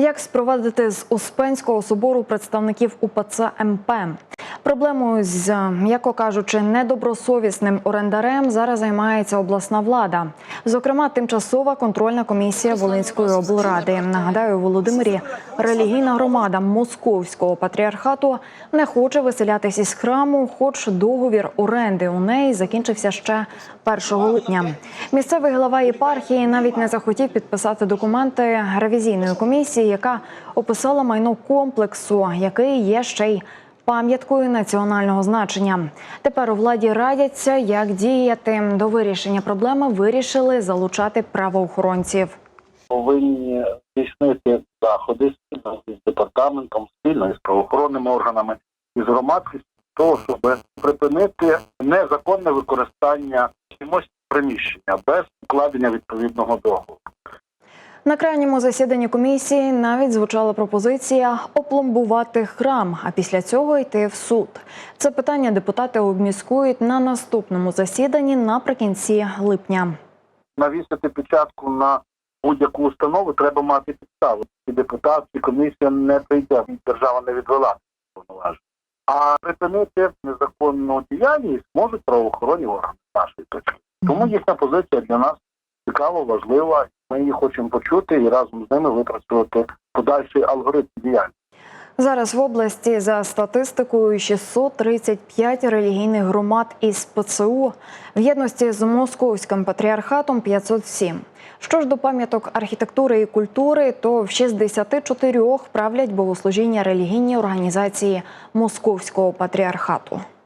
Як спровадити з Успенського собору представників УПЦ МП? Проблемою з, м'яко кажучи, недобросовісним орендарем зараз займається обласна влада. Зокрема, тимчасова контрольна комісія Волинської облради. Нагадаю, Володимирі релігійна громада Московського патріархату не хоче виселятись із храму, хоч договір оренди у неї закінчився ще 1 липня. Місцевий глава єпархії навіть не захотів підписати документи ревізійної комісії, яка описала майно комплексу, який є ще й пам'яткою національного значення. Тепер у владі радяться, як діяти. До вирішення проблеми вирішили залучати правоохоронців. повинні здійснити заходи з департаментом, спільно із правоохоронними органами і з громадськістю, того, щоб припинити незаконне використання чимось приміщення без укладення відповідного договору. На крайньому засіданні комісії навіть звучала пропозиція опломбувати храм, а після цього йти в суд. Це питання депутати обміскують на наступному засіданні наприкінці липня. Навісити печатку на будь-яку установу треба мати підставу. І депутат, і комісія не прийде, держава не відвела повноважень. А припинити незаконну діяльність можуть правоохоронні органи нашої точки. Тому їхня позиція для нас цікава, важлива. Ми її хочемо почути і разом з ними випрацювати подальший алгоритм діяльності. Зараз в області за статистикою 635 релігійних громад із ПЦУ в єдності з московським патріархатом 507. Що ж до пам'яток архітектури і культури, то в 64 правлять богослужіння релігійні організації московського патріархату.